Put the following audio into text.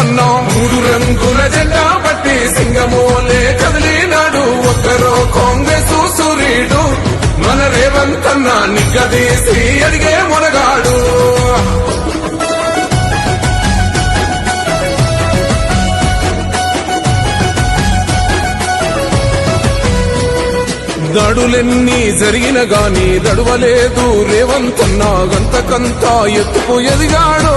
రేవంతన్న మూడు రంగుల జెండా పట్టి సింగమోలే కదిలినాడు. ఒక్కరో కాంగ్రెస్ సూర్యుడు మన రేవంతన్న నిగ్గదీసి అడిగే మొనగాడు. దడులెన్ని జరిగిన గాని దడువలేదు. రేవంతన్నా గంతకంతా ఎత్తుకు ఎదిగాడో.